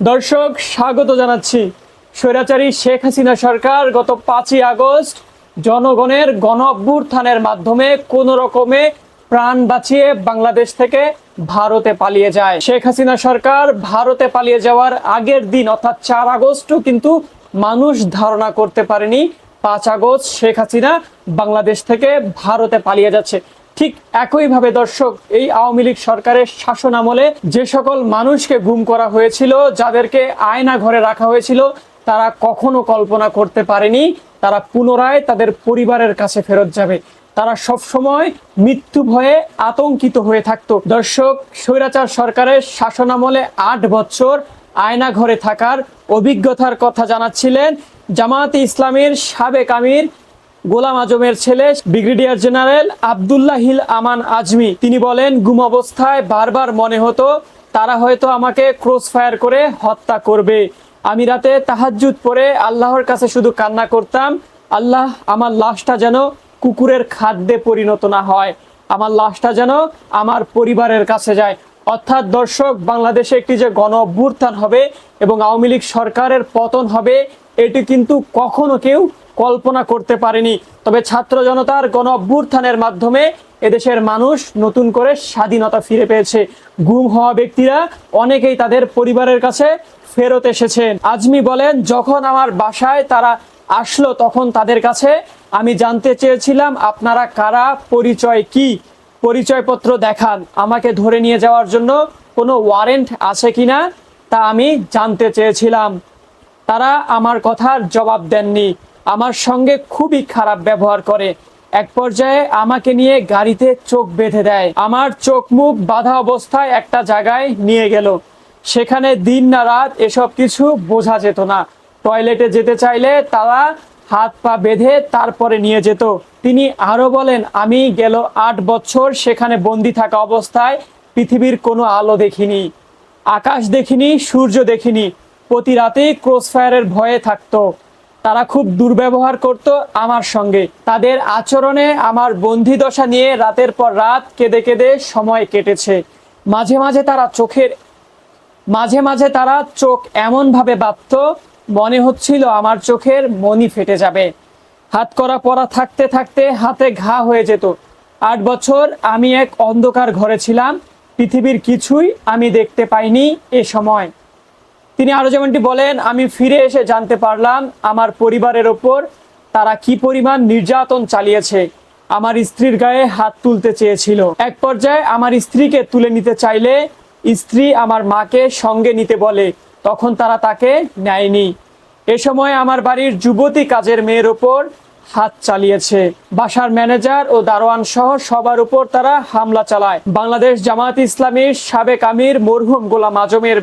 দর্শক, স্বাগত জানাচ্ছি। স্বৈরাচারী শেখ হাসিনা সরকার গত পাঁচই আগস্ট জনগণের গণ অভ্যুত্থানের মাধ্যমে কোন রকমে প্রাণ বাঁচিয়ে বাংলাদেশ থেকে ভারতে পালিয়ে যায়। শেখ হাসিনা সরকার ভারতে পালিয়ে যাওয়ার আগের দিন, অর্থাৎ চার আগস্টও কিন্তু মানুষ ধারণা করতে পারেনি, পাঁচ আগস্ট শেখ হাসিনা বাংলাদেশ থেকে ভারতে পালিয়ে যাচ্ছে। ঠিক একইভাবে দর্শক, এই আওয়ামী লীগ সরকারের শাসন আমলে যে সকল মানুষকে গুম করা হয়েছিল, যাদেরকে আয়না ঘরে রাখা হয়েছিল, তারা কখনো কল্পনা করতে পারেনি। তারা পুনরায় তাদের পরিবারের কাছে ফেরত যাবে। তারা সব সময় মৃত্যু ভয়ে আতঙ্কিত হয়ে থাকতো। দর্শক, স্বৈরাচার সরকারের শাসন আমলে আট বছর আয়না ঘরে থাকার অভিজ্ঞতার কথা জানাচ্ছিলেন জামায়াতে ইসলামের সাবেক আমির গোলাম আজমের ছেলে, ব্রিগেডিয়ার জেনারেল আবদুল্লাহিল আমান আজমি। তিনি বলেন, গুম অবস্থায় বারবার মনে হতো তারা হয়তো আমাকে ক্রস ফায়ার করে হত্যা করবে। আমি রাতে তাহাজ্জুদ পরে আল্লাহর কাছে শুধু কান্না করতাম, আল্লাহ, আমার লাশটা যেন কুকুরের খাদ্যে পরিণত না হয়। আমার লাশটা যেন আমার পরিবারের কাছে যায়। অর্থাৎ দর্শক, বাংলাদেশে একটি যে গণ অভ্যুত্থান হবে এবং আওয়ামী লীগ সরকারের পতন হবে, এটি কিন্তু কখনো কেউ কল্পনা করতে পারেনি। তবে ছাত্র জনতার গণ অভ্যুত্থানের মাধ্যমে এদেশের মানুষ নতুন করে স্বাধীনতা ফিরে পেয়েছে। গুম হওয়া ব্যক্তিরা অনেকেই তাদের পরিবারের কাছে ফেরত এসেছেন। আজমি বলেন, যখন আমার বাসায় তারা আসলো তখন তাদের কাছে আমি জানতে চেয়েছিলাম, আপনারা কারা, পরিচয় কি? পরিচয়পত্র দেখান। আমাকে ধরে নিয়ে যাওয়ার জন্য কোনো ওয়ারেন্ট আছে কিনা তা আমি জানতে চেয়েছিলাম। তারা আমার কথার জবাব দেননি। আমার সঙ্গে খুবই খারাপ ব্যবহার করে। এক পর্যায়ে আমাকে নিয়ে গাড়িতে চোখ বেঁধে দেয়। আমার চোখ মুখ বাধা অবস্থায় একটা জায়গায় নিয়ে গেল। সেখানে দিন না রাত এসব কিছু বোঝা যেত না। টয়লেটে যেতে চাইলে তারা হাত পা বেঁধে তারপরে নিয়ে যেত। তিনি আরও বলেন, আমি গেল আট বছর সেখানে বন্দি থাকা অবস্থায় পৃথিবীর কোনো আলো দেখিনি, আকাশ দেখিনি, সূর্য দেখিনি। প্রতি রাতেই ক্রস ফায়ারের ভয়ে থাকতো। তারা খুব দুর্ব্যবহার করত আমার সঙ্গে। তাদের আচরণে আমার বন্দি দশা নিয়ে রাতের পর রাত কেঁদে কেঁদে সময় কেটেছে। মাঝে মাঝে তারা চোখের, মাঝে মাঝে তারা চোখ এমনভাবে বাঁধত মনে হচ্ছিল আমার চোখের মনি ফেটে যাবে। হাত করা পরা থাকতে থাকতে হাতে ঘা হয়ে যেত। আট বছর আমি এক অন্ধকার ঘরে ছিলাম। পৃথিবীর কিছুই আমি দেখতে পাইনি এ সময়। তিনি আরও যেমনটি বলেন, আমি ফিরে এসে জানতে পারলাম আমার পরিবারের ওপর তারা কি পরিমাণ নির্যাতন চালিয়েছে। আমার স্ত্রীর গায়ে হাত তুলতে চেয়েছিল। এক পর্যায়ে আমার স্ত্রীকে তুলে নিতে চাইলে স্ত্রী আমার মাকে সঙ্গে নিতে বলে তখন তারা তাকে নেয়নি। এ সময় আমার বাড়ির যুবতী কাজের মেয়ের ওপর হাত চালিয়েছে। বাসার ম্যানেজার ও দারোয়ান সহ সবার উপর তারা হামলা চালায়। বাংলাদেশ জামায়াত ইসলামীর সাবেক আমির মরহুম গোলাম আজমের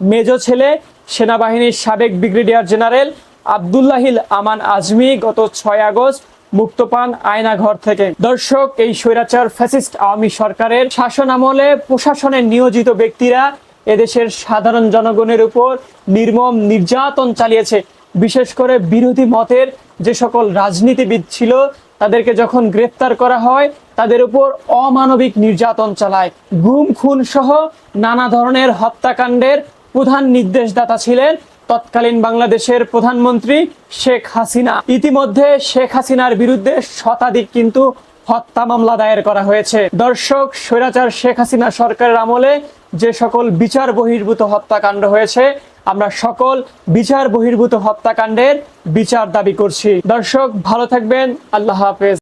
মেজ ছেলে, সেনাবাহিনীর সাবেক ব্রিগেডিয়ার জেনারেল আবদুল্লাহিল আমান আজমি গত ছয় আগস্ট মুক্ত পান আয়নাঘর থেকে। দর্শক, এই স্বৈরাচার ফ্যাসিস্ট আওয়ামী সরকারের শাসন আমলে প্রশাসনের নিয়োজিত ব্যক্তিরা এদেশের সাধারণ জনগণের উপর নির্মম নির্যাতন চালিয়েছে। বিশেষ করে বিরোধী মতের যে সকল রাজনীতিবিদ ছিল, তাদেরকে যখন গ্রেফতার করা হয়, তাদের উপর অমানবিক নির্যাতন চালায়। গুম, খুন সহ নানা ধরনের হত্যাকাণ্ডের প্রধান নির্দেশদাতা ছিলেন তৎকালীন বাংলাদেশের প্রধানমন্ত্রী শেখ হাসিনা। ইতিমধ্যে শেখ হাসিনার বিরুদ্ধে শতাধিক কিন্তু হত্যা মামলা দায়ের করা হয়েছে। দর্শক, স্বৈরাচার শেখ হাসিনা সরকারের আমলে যে সকল বিচার বহির্ভূত হত্যাকাণ্ড হয়েছে, আমরা সকল বিচার বহির্ভূত হত্যাকাণ্ডের বিচার দাবি করছি। দর্শক, ভালো থাকবেন। আল্লাহ হাফেজ।